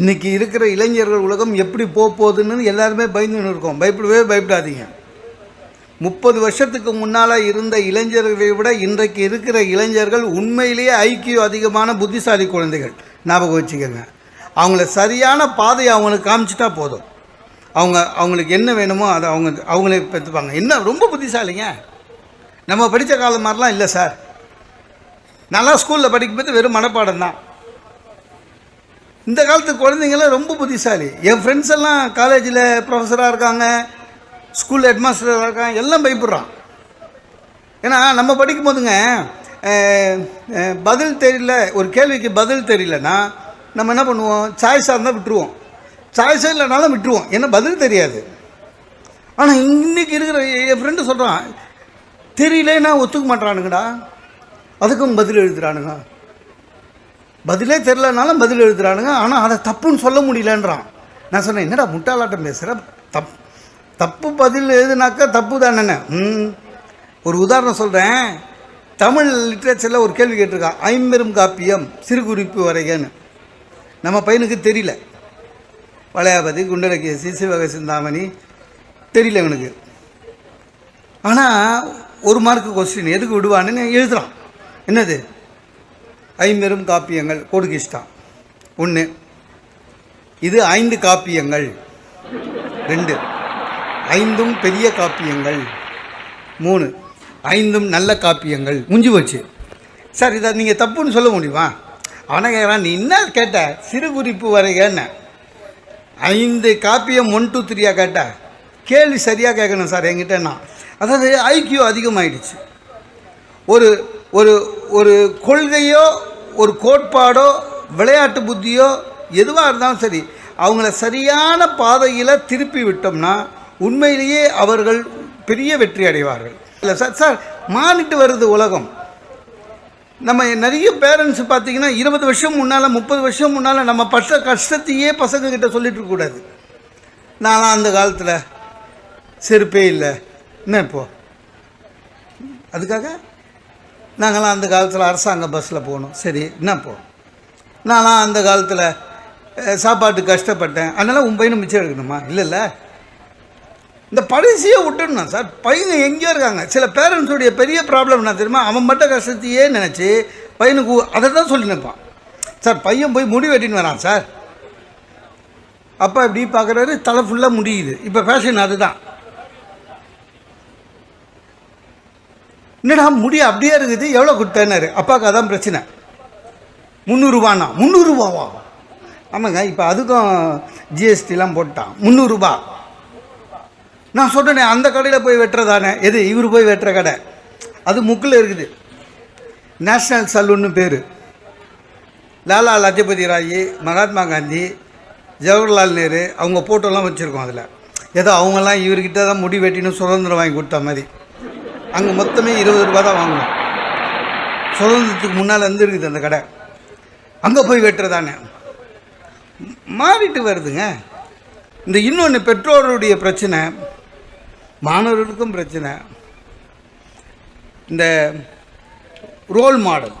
இன்றைக்கி இருக்கிற இளைஞர்கள் உலகம் எப்படி போக போகுதுன்னு எல்லாருமே பயந்துன்னு இருக்கோம். பயப்படவே பயப்படாதீங்க. முப்பது வருஷத்துக்கு முன்னால் இருந்த இளைஞர்களை விட இன்றைக்கு இருக்கிற இளைஞர்கள் உண்மையிலேயே ஐக்கியம் அதிகமான புத்திசாலி குழந்தைகள். ஞாபகம் வச்சுக்கோங்க. அவங்கள சரியான பாதையை அவங்களுக்கு காமிச்சிட்டா போதும். அவங்க அவங்களுக்கு என்ன வேணுமோ அதை அவங்க அவங்களே பெற்றுப்பாங்க. என்ன ரொம்ப புத்திசாலிங்க? நம்ம படித்த காலம் மாதிரிலாம் இல்லை சார். நல்லா ஸ்கூலில் படிக்கும்போது வெறும் மனப்பாடம் தான். இந்த காலத்து குழந்தைங்களாம் ரொம்ப புத்திசாலி. என் ஃப்ரெண்ட்ஸ் எல்லாம் காலேஜில் ப்ரொஃபஸராக இருக்காங்க ஸ்கூல் ஹெட்மாஸ்டராக இருக்காங்க எல்லாம் பயப்படுறான். ஏன்னா நம்ம படிக்கும் போதுங்க பதில் தெரியல ஒரு கேள்விக்கு பதில் தெரியலன்னா நம்ம என்ன பண்ணுவோம்? சாய்ஸாக இருந்தால் விட்டுருவோம். சாய்ஸே இல்லைனாலும் விட்டுருவோம். ஏன்னா பதில் தெரியாது. ஆனால் இன்னைக்கு இருக்கிற என் ஃப்ரெண்டு சொல்கிறான் தெரியலன்னா ஒத்துக்க மாட்டானுங்கடா அதுக்கும் பதில் எழுதுகிறானுங்க பதிலே தெரிலனாலும் பதில் எழுதுறானுங்க. ஆனால் அதை தப்புன்னு சொல்ல முடியலன்றான். நான் சொன்னேன் என்னடா முட்டாளாட்டம் பேசுகிற தப் தப்பு பதில் எழுதுனாக்கா தப்பு தானே. ம் ஒரு உதாரணம் சொல்கிறேன் தமிழ் லிட்ரேச்சரில் ஒரு கேள்வி கேட்டிருக்கான் ஐம்பெரும் காப்பியம் சிறு குறிப்பு வரைகன்னு. நம்ம பையனுக்கு தெரியல. வளையாபதி குண்டலகேசி சிவக சிந்தாமணி தெரியல இவனுக்கு. ஆனால் ஒரு மார்க்கு கொஸ்டின் எதுக்கு விடுவான்னு? எழுதுகிறான் என்னது? ஐம்பெரும் காப்பியங்கள் கொடுகிஷ்டா ஒன்று இது ஐந்து காப்பியங்கள். ரெண்டு ஐந்தும் பெரிய காப்பியங்கள். மூணு ஐந்தும் நல்ல காப்பியங்கள். முடிஞ்சு போச்சு. சார் இதை நீங்கள் தப்புன்னு சொல்ல முடியுமா? அவனை கேட்குறான் நீ என்ன கேட்ட? சிறு குறிப்பு வரைகன்னு ஐந்து காப்பியம் ஒன் டூ த்ரீயாக கேட்ட. கேள்வி சரியாக கேட்கணும் சார் என்கிட்ட நான். அதாவது ஐக்கியூ அதிகமாகிடுச்சு ஒரு ஒரு ஒரு கொள்கையோ ஒரு கோட்பாடோ விளையாட்டு புத்தியோ எதுவாக இருந்தாலும் சரி அவங்கள சரியான பாதையில் திருப்பி விட்டோம்னா உண்மையிலேயே அவர்கள் பெரிய வெற்றி அடைவார்கள். இல்லை சார் சார் மாறிட்டு வருது உலகம். நம்ம நிறைய பேரண்ட்ஸ் பார்த்தீங்கன்னா இருபது வருஷம் முன்னால் முப்பது வருஷம் முன்னால் நம்ம பட்ட கஷ்டத்தையே பசங்கக்கிட்ட சொல்லிட்டு இருக்கக்கூடாது நான்லாம் அந்த காலத்தில் செருப்பே இல்லை. என்ன இப்போ? அதுக்காக நாங்களாம் அந்த காலத்தில் அரசாங்க பஸ்ஸில் போகணும். சரி என்ன இப்போ நான்லாம் அந்த காலத்தில் சாப்பாட்டு கஷ்டப்பட்டேன். அதனால் உன் பையனை மிச்சம் எடுக்கணுமா இல்லைல்ல. இந்த பரிசியை விட்டுடணும் சார். பையங்க எங்கேயோ இருக்காங்க. சில பேரண்ட்ஸுடைய பெரிய ப்ராப்ளம் என்ன தெரியுமா? அவன் மட்டும் கஷ்டத்தையே நினச்சி பையனுக்கு அதை தான் சொல்லி நிற்பான். சார் பையன் போய் முடி வெட்டின்னு வரான் சார். அப்பா இப்படி பார்க்குறாரு தலை ஃபுல்லாக முடியுது. இப்போ ஃபேஷன் அதுதான். என்னடா முடி அப்படியே இருக்குது எவ்வளோ கொடுத்தேன்னாரு. அப்பாவுக்கு அதான் பிரச்சனை. முந்நூறுரூவாண்ணா. முந்நூறுரூவாவா? ஆமாங்க இப்போ அதுக்கும் ஜிஎஸ்டிலாம் போட்டான். முந்நூறுரூபா. நான் சொல்கிறேனே அந்த கடையில் போய் வெட்டுறதானே? எது இவர் போய் வெட்டுற கடை? அது முக்கில் இருக்குது. நேஷ்னல் சலூன்னு பேர். லாலா லஜபதி ராய் மகாத்மா காந்தி ஜவஹர்லால் நேரு அவங்க ஃபோட்டோலாம் வச்சுருக்கோம் அதில். ஏதோ அவங்கெல்லாம் இவர்கிட்ட தான் முடி வெட்டின்னு சுதந்திரம் வாங்கி கொடுத்த மாதிரி. அங்கே மொத்தமே இருபது ரூபா தான் வாங்கணும். சுதந்திரத்துக்கு முன்னால் வந்துருக்குது இருக்குது அந்த கடை. அங்கே போய் வெட்டுறதானே. மாறிட்டு வருதுங்க. இந்த இன்னொன்று பெற்றோருடைய பிரச்சனை மாணவர்களுக்கும் பிரச்சனை. இந்த ரோல் மாடல்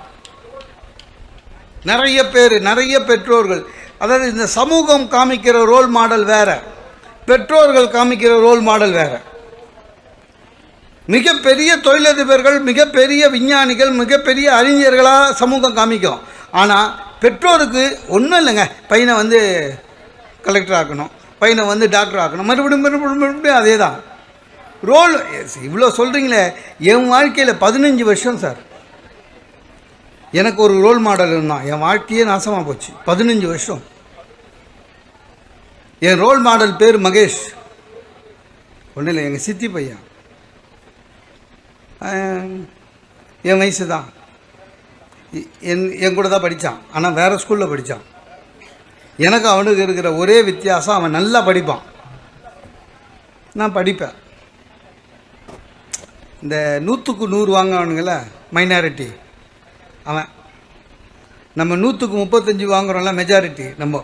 நிறைய பேர் நிறைய பெற்றோர்கள். அதாவது இந்த சமூகம் காமிக்கிற ரோல் மாடல் வேறு. பெற்றோர்கள் காமிக்கிற ரோல் மாடல் வேறு. மிகப்பெரிய தொழிலதிபர்கள் மிகப்பெரிய விஞ்ஞானிகள் மிகப்பெரிய அறிஞர்களாக சமூகம் காமிக்கும். ஆனால் பெற்றோருக்கு ஒன்றும் இல்லைங்க. பையனை வந்து கலெக்டர் ஆக்கணும். பையனை வந்து டாக்டர் ஆக்கணும். மறுபடியும் மறுபடியும் மறுபடியும் அதே தான் ரோல் இவ்வளோ சொல்கிறீங்களே என் வாழ்க்கையில் பதினஞ்சு வருஷம் சார் எனக்கு ஒரு ரோல் மாடல் இருந்தான். என் வாழ்க்கையே நாசமாக போச்சு. பதினஞ்சு வருஷம். என் ரோல் மாடல் பேர் மகேஷ். ஒன்றும் இல்லை எங்கள் சித்தி பையன். என் வயசு தான். என் என் கூட தான் படித்தான் ஆனால் வேறு ஸ்கூலில் படித்தான் எனக்கு அவனுக்கு இருக்கிற ஒரே வித்தியாசம் அவன் நல்லா படிப்பான். நான் படிப்பேன். இந்த நூற்றுக்கு நூறு வாங்குவானுங்கள மைனாரிட்டி அவன் நம்ம நூற்றுக்கு முப்பத்தஞ்சு வாங்குறோம்ல மெஜாரிட்டி நம்ம.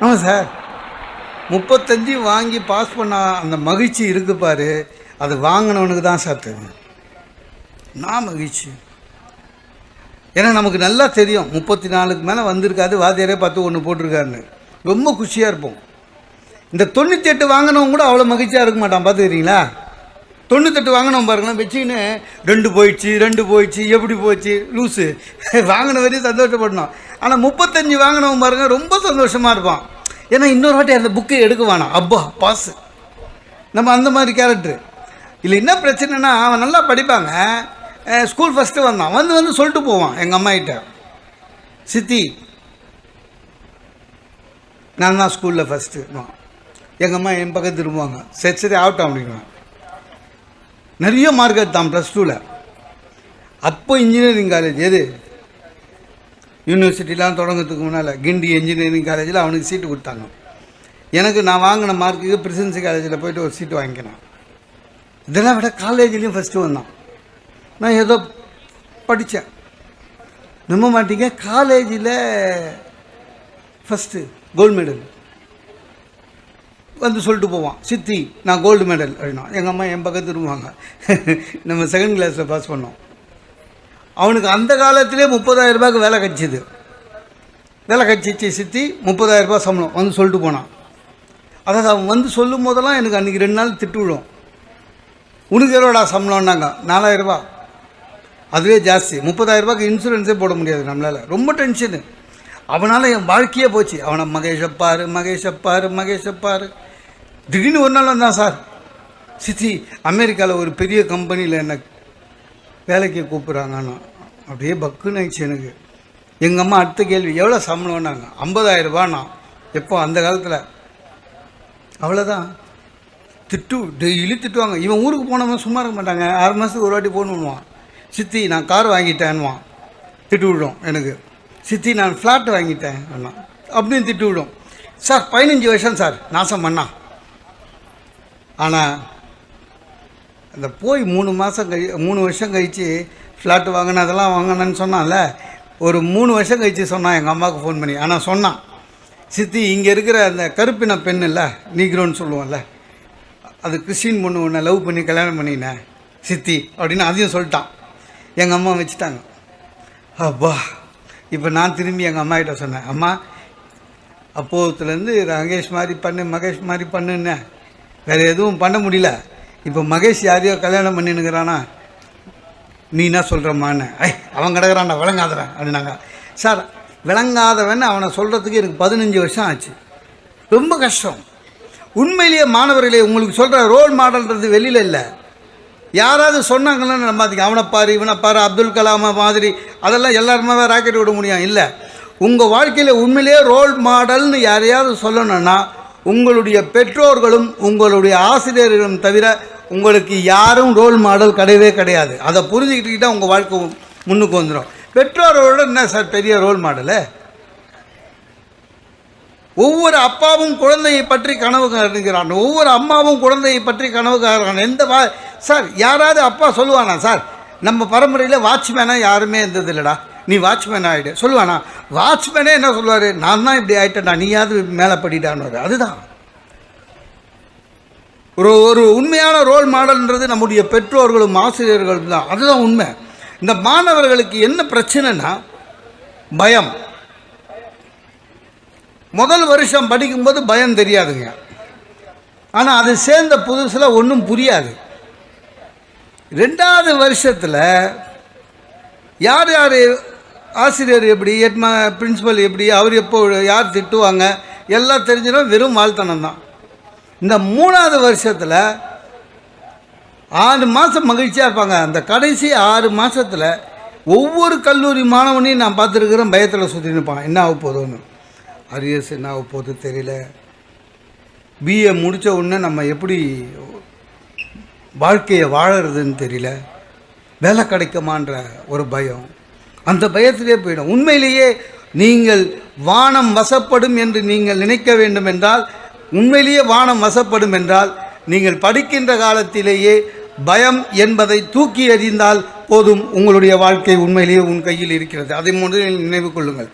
ஆமாம் சார் முப்பத்தஞ்சு வாங்கி பாஸ் பண்ண அந்த மகிழ்ச்சி இருக்குது பாரு. அது வாங்கினவனுக்கு தான் சார் தெரியும். நான் மகிழ்ச்சி. ஏன்னா நமக்கு நல்லா தெரியும். முப்பத்தி நாலுக்கு மேலே வந்திருக்காது. வாத்தியாரே பார்த்து ஒன்று போட்டிருக்காருன்னு. ரொம்ப குஷியாக இருப்போம். இந்த தொண்ணூற்றி எட்டு வாங்கினவங்க கூட அவ்வளோ மகிழ்ச்சியாக இருக்க மாட்டான். பார்த்துக்கிறீங்களா தொண்ணூத்தெட்டு வாங்கினோம் பாருங்களேன் வச்சுக்கின்னு ரெண்டு போயிடுச்சு ரெண்டு போயிடுச்சு எப்படி போச்சு? லூஸு வாங்கின வரையும் சந்தோஷப்படணும். ஆனால் முப்பத்தஞ்சு வாங்கினவன் பாருங்க ரொம்ப சந்தோஷமாக இருப்பான். ஏன்னா இன்னொரு வாட்டி அந்த புக்கை எடுக்க வேணாம். அப்பா பாஸ் நம்ம அந்த மாதிரி கேரக்டர் இல்லை என்ன பிரச்சனைனா அவன் நல்லா படிப்பாங்க. ஸ்கூல் ஃபஸ்ட்டு வந்தான். வந்து வந்து சொல்லிட்டு போவான் எங்கள் அம்மாகிட்ட. சித்தி நான் தான் ஸ்கூலில் ஃபஸ்ட்டு எங்கள் அம்மா என் பக்கம் திரும்புவாங்க. சரி சரி ஆகட்டும் அப்படிங்குவேன் நிறைய மார்க் எடுத்தான் ப்ளஸ் டூவில் அப்போ இன்ஜினியரிங் காலேஜ் எது? யூனிவர்சிட்டிலாம் தொடங்கிறதுக்கு முன்னால் கிண்டி இன்ஜினியரிங் காலேஜில் அவனுக்கு சீட்டு கொடுத்தாங்க. எனக்கு நான் வாங்கின மார்க்குக்கு பிரசிடென்சி காலேஜில் போயிட்டு ஒரு சீட்டு வாங்கிக்கினேன் இதெல்லாம் விட காலேஜ்லேயும் ஃபஸ்ட்டு வந்தான் நான் ஏதோ படித்தேன் நம்ப மாட்டீங்க காலேஜில் ஃபஸ்ட்டு கோல்டு மெடல் வந்து சொல்லிட்டு போவான் சித்தி நான் கோல்டு மெடல் அப்படின்னா. எங்கள் அம்மா என் பக்கத்து திரும்புவாங்க. நம்ம செகண்ட் கிளாஸில் பாஸ் பண்ணோம். அவனுக்கு அந்த காலத்திலே முப்பதாயிரம் ரூபாய்க்கு வேலை கிடச்சிது. வேலை கிடச்சிச்சு சித்தி முப்பதாயிரம் ரூபாய் சம்பளம். வந்து சொல்லிட்டு போனான். அதாவது அவன் வந்து சொல்லும் போதெல்லாம் எனக்கு அன்றைக்கி ரெண்டு நாள் திட்டு விழும். உனக்கு எவ்வளோடா சம்பளம்னாங்க? நாலாயிரரூபா அதுவே ஜாஸ்தி. முப்பதாயிரரூபாய்க்கு இன்சூரன்ஸே போட முடியாது நம்மளால். ரொம்ப டென்ஷனு. அவனால் என் வாழ்க்கையே போச்சு. அவனை மகேஷ் அப்பாரு மகேஷ் அப்பாரு மகேஷ் பாரு. திடீர்னு ஒரு நாள் வந்தான் சார். சித்தி அமெரிக்காவில் ஒரு பெரிய கம்பெனியில் என்னை வேலைக்கு கூப்பிட்றாங்கண்ணா அப்படியே பக்குன்னு ஆயிடுச்சு எனக்கு. எங்கள் அம்மா அடுத்த கேள்வி எவ்வளோ சம்பளம்னாங்க? ஐம்பதாயிரம் எப்போ? அந்த காலத்தில். அவ்வளோதான் திட்டு டெய்லி திட்டுவாங்க. இவன் ஊருக்கு போனவன் சும்மா இருக்க மாட்டாங்க. ஆறு மாதத்துக்கு ஒரு வாட்டி போகணுன்னுவான் சித்தி நான் கார் வாங்கிட்டேன்னுவான். திட்டு விடும் எனக்கு. சித்தி நான் ஃப்ளாட் வாங்கிட்டேன் அண்ணா. அப்படின்னு திட்டு விடும். சார் பதினஞ்சு வருஷம் சார். நாசம் பண்ணா. ஆனால் அந்த போய் மூணு மாதம் கழி மூணு வருஷம் கழித்து ஃப்ளாட் வாங்கின அதெல்லாம் வாங்கினேன்னு சொன்னான்ல. ஒரு மூணு வருஷம் கழித்து சொன்னான் எங்கள் அம்மாவுக்கு ஃபோன் பண்ணி. ஆனால் சொன்னான். சித்தி இங்கே இருக்கிற அந்த கருப்பின பெண் இல்லை நீக்ரோன்னு சொல்லுவோம்ல அது கிறிஸ்டின் பொண்ணு உன்னை லவ் பண்ணி கல்யாணம் பண்ணினேன் சித்தி அப்படின்னு அதையும் சொல்லிட்டான். எங்கள் அம்மா வச்சுட்டாங்க. அப்பா இப்போ நான் திரும்பி எங்கள் அம்மா கிட்ட சொன்னேன் அம்மா அப்போதுலேருந்து ரங்கேஷ் மாதிரி பண்ணு மகேஷ் மாதிரி பண்ணுன்னு. வேறு எதுவும் பண்ண முடியல. இப்போ மகேஷ் யாரையோ கல்யாணம் பண்ணினுக்கிறானா? நீ என்ன சொல்கிறம்மான்னு ஐ அவன் கிடக்குறான்டா விளங்காதவன் அப்படின்னாங்க. சார் விளங்காதவன் அவனை சொல்கிறதுக்கு எனக்கு பதினஞ்சு வருஷம் ஆச்சு. ரொம்ப கஷ்டம். உண்மையிலேயே மாணவர்களே உங்களுக்கு சொல்கிற ரோல் மாடல்ன்றது வெளியில் இல்லை. யாராவது சொன்னாங்கன்னா நம்பாதீங்க அவனை பாரு இவனை பாரு அப்துல் கலாமை மாதிரி அதெல்லாம் எல்லாருமே ராக்கெட் விட முடியும். இல்லை. உங்கள் வாழ்க்கையில் உண்மையிலேயே ரோல் மாடல்னு யாரையாவது சொல்லணும்னா உங்களுடைய பெற்றோர்களும் உங்களுடைய ஆசிரியர்களும் தவிர உங்களுக்கு யாரும் ரோல் மாடல் கிடையவே கிடையாது. அதை புரிஞ்சுக்கிட்டுக்கிட்டால் உங்கள் வாழ்க்கை முன்னுக்கு வந்துடும் பெற்றோரோட என்ன சார் பெரிய ரோல் மாடலு ஒவ்வொரு அப்பாவும் குழந்தையை பற்றி கனவு காணுகிறான். ஒவ்வொரு அம்மாவும் குழந்தையை பற்றி கனவு காணுகிறான். எந்த வா சார் யாராவது அப்பா சொல்லுவானா சார்? நம்ம பரம்பரையில் வாட்ச்மேனாக யாருமே இருந்தது இல்லைடா நீ வாட்ச்மேன் ஆகிடு சொல்லுவானா வாட்ச்மேனே என்ன சொல்லுவார்? நான் தான் இப்படி ஆகிட்டேன்டா நீயாவது மேலே படிடான்னு அதுதான். ஒரு ஒரு உண்மையான ரோல் மாடல்ன்றது நம்முடைய பெற்றோர்களும் ஆசிரியர்களும் தான். அதுதான் உண்மை. இந்த மாணவர்களுக்கு என்ன பிரச்சனைனா பயம். முதல் வருஷம் படிக்கும்போது பயம் தெரியாதுங்க. ஆனால் அது சேர்ந்த புதுசில் ஒன்றும் புரியாது. ரெண்டாவது வருஷத்தில் யார் யார் ஆசிரியர் எப்படி ஹெட்மா பிரின்ஸிபல் எப்படி அவர் எப்போ யார் திட்டுவாங்க எல்லாம் தெரிஞ்சிடும் வெறும் வாழ்த்தனம் தான். இந்த மூணாவது வருஷத்தில் ஆறு மாதம் மகிழ்ச்சியாக இருப்பாங்க. அந்த கடைசி ஆறு மாதத்தில் ஒவ்வொரு கல்லூரி மாணவனையும் நான் பார்த்துருக்குறேன் பயத்தில் சுற்றி நிற்பான் என்ன ஆக போதும்னு அரியர்ஸ் என்ன ஆக போகுது தெரியல. பிஏ முடித்த உடனே நம்ம எப்படி வாழ்க்கையை வாழறதுன்னு தெரியல. வேலை கிடைக்குமான்ற ஒரு பயம். அந்த பயத்திலே போயிடும். உண்மையிலேயே நீங்கள் வானம் வசப்படும் என்று நீங்கள் நினைக்க வேண்டும் என்றால் உண்மையிலேயே வானம் வசப்படும் என்றால் நீங்கள் படிக்கின்ற காலத்திலேயே பயம் என்பதை தூக்கி எறிந்தால் போதும் உங்களுடைய வாழ்க்கை உண்மையிலேயே உன் கையில் இருக்கிறது. அதை முதலில் நினைவு கொள்ளுங்கள்.